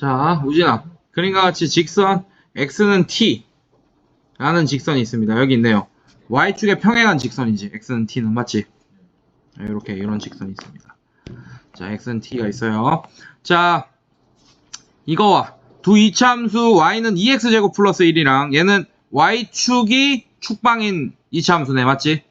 자, 우진아. 그림과 같이 직선 x는 t 라는 직선이 있습니다. 여기 있네요. y축에 평행한 직선이지. x는 t는 맞지? 이렇게 이런 직선이 있습니다. 자, x는 t가 있어요. 자, 이거와 두 이차함수 y는 2x제곱 플러스 1이랑 얘는 y축이 축방인 이차함수네. 맞지?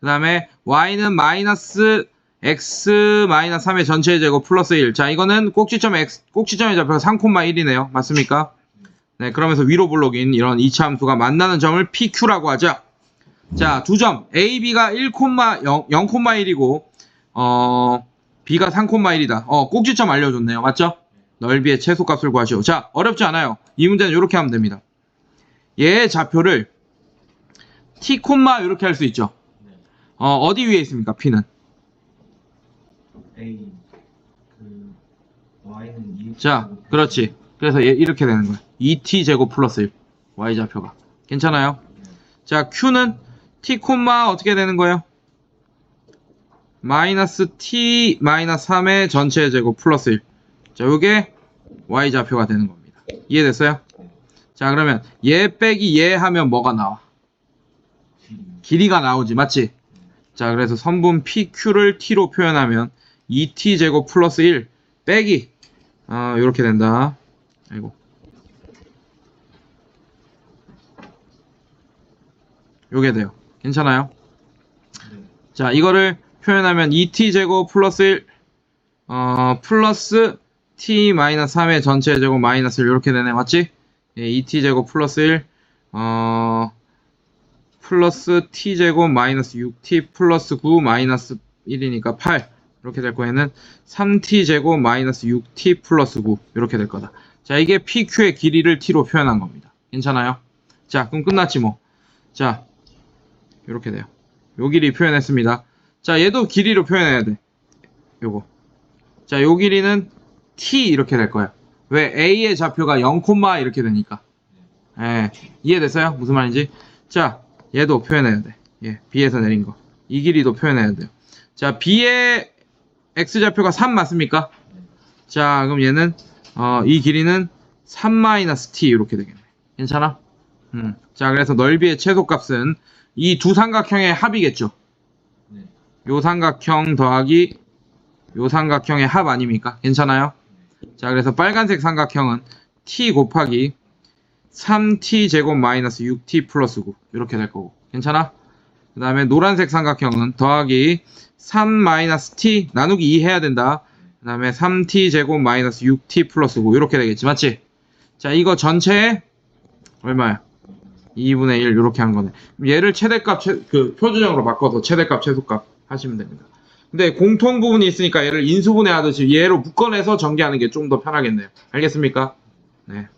그 다음에 y는 마이너스 x 마이너스 3의 전체 제곱 플러스 1. 자, 이거는 꼭지점 x, 꼭지점에 잡혀서 3,1이네요. 맞습니까? 네, 그러면서 위로 블록인 이런 이차 함수가 만나는 점을 PQ라고 하죠. 자, 두 점. A, B가 1, 0, 0,1이고, 어, B가 3,1이다. 어, 꼭지점 알려줬네요. 맞죠? 넓이의 최소값을 구하시오. 자, 어렵지 않아요. 이 문제는 이렇게 하면 됩니다. 얘의 좌표를 T, 이렇게 할 수 있죠. 어, 어디 위에 있습니까? P는? 그 Y는 2 자, 그렇지. 그래서 얘 이렇게 되는 거야. 2t 제곱 플러스 1. y 좌표가. 괜찮아요? 자, q는 t 콤마 어떻게 되는 거예요? 마이너스 t 마이너스 3의 전체 제곱 플러스 1. 자, 요게 y 좌표가 되는 겁니다. 이해됐어요? 자, 그러면 얘 빼기 얘 하면 뭐가 나와? 길이가 나오지, 맞지? 자, 그래서 선분 PQ를 T로 표현하면 2T 제곱 플러스 1 빼기 아, 요렇게 된다. 아이고. 요게 돼요. 괜찮아요? 자, 이거를 표현하면 2t 제곱 플러스 1 어, 플러스 t 마이너스 3의 전체 제곱 마이너스 1 이렇게 되네. 맞지? 예, 2t 제곱 플러스 1 어, 플러스 t 제곱 마이너스 6t 플러스 9 마이너스 1이니까 8 이렇게 될 거에는 3t 제곱 마이너스 6t 플러스 9 이렇게 될 거다. 자 이게 PQ의 길이를 t로 표현한 겁니다. 괜찮아요? 자 그럼 끝났지 뭐. 자 이렇게 돼요. 요 길이 표현했습니다. 자 얘도 길이로 표현해야 돼. 요거. 자요 길이는 t 이렇게 될 거예요. 왜 a의 좌표가 0, 이렇게 되니까. 예, 이해됐어요? 무슨 말인지? 자, 얘도 표현해야 돼. 예, B에서 내린 거. 이 길이도 표현해야 돼요. 자, B의 X좌표가 3 맞습니까? 자, 그럼 얘는, 어, 이 길이는 3-T 이렇게 되겠네. 괜찮아? 음. 자, 그래서 넓이의 최소값은 이 두 삼각형의 합이겠죠? 네. 요 삼각형 더하기 요 삼각형의 합 아닙니까? 괜찮아요? 자, 그래서 빨간색 삼각형은 T 곱하기 3t 제곱 마이너스 6t 플러스 9 이렇게 될 거고 괜찮아? 그 다음에 노란색 삼각형은 더하기 3 마이너스 t 나누기 2 해야 된다. 그 다음에 3t 제곱 마이너스 6t 플러스 9 이렇게 되겠지. 맞지? 자 이거 전체에 얼마야? 2분의 1 이렇게 한 거네. 얘를 최대값 최- 그 표준형으로 바꿔서 최대값 최소값 하시면 됩니다. 근데 공통 부분이 있으니까 얘를 인수분해 하듯이 얘로 묶어내서 전개하는 게 좀 더 편하겠네요. 알겠습니까? 네